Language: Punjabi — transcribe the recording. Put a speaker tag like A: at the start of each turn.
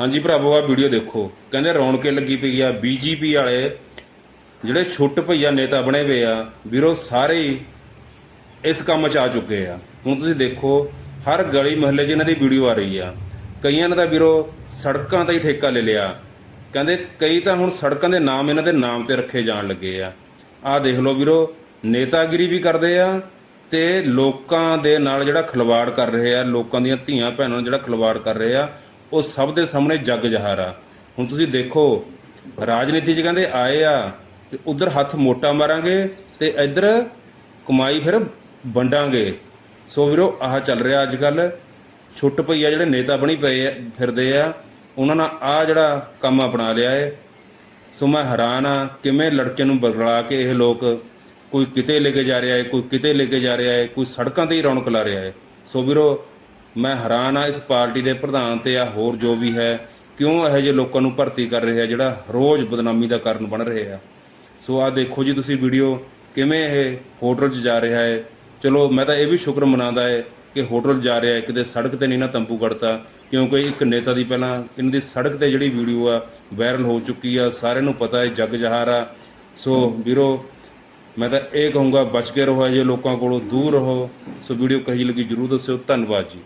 A: ਹਾਂਜੀ ਭਰਾਵੋ ਆ ਵੀਡੀਓ ਦੇਖੋ। ਕਹਿੰਦੇ ਰੌਣਕੇ ਲੱਗੀ ਪਈ ਆ ਬੀਜੀਪੀ ਵਾਲੇ ਜਿਹੜੇ ਛੁੱਟ ਭਈਆ ਨੇਤਾ ਬਣੇ ਹੋਏ ਆ, ਵੀਰੋ, ਸਾਰੇ ਹੀ ਇਸ ਕੰਮ 'ਚ ਆ ਚੁੱਕੇ ਆ। ਹੁਣ ਤੁਸੀਂ ਦੇਖੋ, ਹਰ ਗਲੀ ਮਹੱਲੇ 'ਚ ਇਹਨਾਂ ਦੀ ਵੀਡੀਓ ਆ ਰਹੀ ਆ। ਕਈਆਂ ਨੇ ਤਾਂ ਵੀਰੋ, ਸੜਕਾਂ ਤੇ ਹੀ ਠੇਕਾ ਲੈ ਲਿਆ। ਕਹਿੰਦੇ ਕਈ ਤਾਂ ਹੁਣ ਸੜਕਾਂ ਦੇ ਨਾਮ ਇਹਨਾਂ ਦੇ ਨਾਮ ਤੇ ਰੱਖੇ ਜਾਣ ਲੱਗੇ ਆ। ਆਹ ਦੇਖ ਲਓ ਵੀਰੋ, ਨੇਤਾਗਿਰੀ ਵੀ ਕਰਦੇ ਆ ਤੇ ਲੋਕਾਂ ਦੇ ਨਾਲ ਜਿਹੜਾ ਖਿਲਵਾੜ ਕਰ ਰਹੇ ਆ, ਲੋਕਾਂ ਦੀਆਂ ਧੀਆਂ ਭੈਣਾਂ ਨਾਲ ਜਿਹੜਾ ਖਿਲਵਾੜ ਕਰ ਰਹੇ ਆ ਉਹ ਸਭ ਦੇ ਸਾਹਮਣੇ ਜੱਗ ਜਹਾਰ। ਆ ਹੁਣ ਤੁਸੀਂ ਦੇਖੋ, ਰਾਜਨੀਤੀ 'ਚ ਕਹਿੰਦੇ ਆਏ ਆ, ਤੇ ਉਧਰ ਹੱਥ ਮੋਟਾ ਮਾਰਾਂਗੇ ਤੇ ਇੱਧਰ ਕਮਾਈ ਫਿਰ ਵੰਡਾਂਗੇ। ਸੋ ਵੀਰੋ, ਆਹ ਚੱਲ ਰਿਹਾ ਅੱਜ ਕੱਲ ਛੁੱਟ ਪਈਆ ਜਿਹੜੇ ਨੇਤਾ ਬਣੀ ਪਏ ਫਿਰਦੇ ਆ, ਉਹਨਾਂ ਨਾਲ ਆ ਜਿਹੜਾ ਕੰਮ ਅਪਣਾ ਲਿਆ ਏ। ਸੋ ਮੈਂ ਹੈਰਾਨ ਆ, ਕਿਵੇਂ ਲੜਕੇ ਨੂੰ ਬਦਲਾ ਕੇ ਇਹ ਲੋਕ ਕੋਈ ਕਿਤੇ ਲੈ ਕੇ ਜਾ ਰਿਹਾ ਹੈ ਕੋਈ ਕਿਤੇ ਲੈ ਕੇ ਜਾ ਰਿਹਾ ਹੈ ਕੋਈ ਸੜਕਾਂ ਤੇ ਹੀ ਰੌਣਕ ਲਾ ਰਿਹਾ ਹੈ ਸੋ ਵੀਰੋ ਮੈਂ ਹੈਰਾਨ ਆ ਇਸ ਪਾਰਟੀ ਦੇ ਪ੍ਰਧਾਨ ਤੇ ਆ ਹੋਰ ਜੋ ਵੀ ਹੈ, ਕਿਉਂ ਇਹੋ ਜਿਹੇ ਲੋਕਾਂ ਨੂੰ ਭਰਤੀ ਕਰ ਰਿਹਾ ਜਿਹੜਾ ਰੋਜ਼ ਬਦਨਾਮੀ ਦਾ ਕਾਰਨ ਬਣ ਰਹੇ ਆ ਸੋ ਆ ਦੇਖੋ ਜੀ ਤੁਸੀਂ ਵੀਡੀਓ, ਕਿਵੇਂ ਇਹ ਹੋਟਲ 'ਚ ਜਾ ਰਿਹਾ ਹੈ? ਚਲੋ ਮੈਂ ਤਾਂ ਇਹ ਵੀ ਸ਼ੁਕਰ ਮਨਾਉਂਦਾ ਹੈ ਕਿ ਹੋਟਲ ਜਾ ਰਿਹਾ ਕਿਤੇ ਸੜਕ ਤੇ ਨਹੀਂ ਨਾ ਤੰਬੂ ਕੱਢਤਾ, ਕਿਉਂਕਿ ਇੱਕ ਨੇਤਾ ਦੀ ਪਹਿਲਾਂ ਇਹਨਾਂ ਦੀ ਸੜਕ ਤੇ ਜਿਹੜੀ ਵੀਡੀਓ ਆ, ਵਾਇਰਲ ਹੋ ਚੁੱਕੀ ਆ, ਸਾਰਿਆਂ ਨੂੰ ਪਤਾ ਹੈ, ਜੱਗ ਜਹਾਰ ਆ। ਸੋ ਵੀਰੋ, ਮੈਂ ਤਾਂ ਇਹ ਕਹੂੰਗਾ, ਬਚ ਕੇ ਰਹੋ ਇਹ ਜਿਹੇ ਲੋਕਾਂ ਕੋਲੋਂ, ਦੂਰ ਰਹੋ। ਸੋ ਵੀਡੀਓ ਕਹੀ ਲੱਗੀ, ਜਰੂਰ ਦੱਸਿਓ। ਧੰਨਵਾਦ ਜੀ।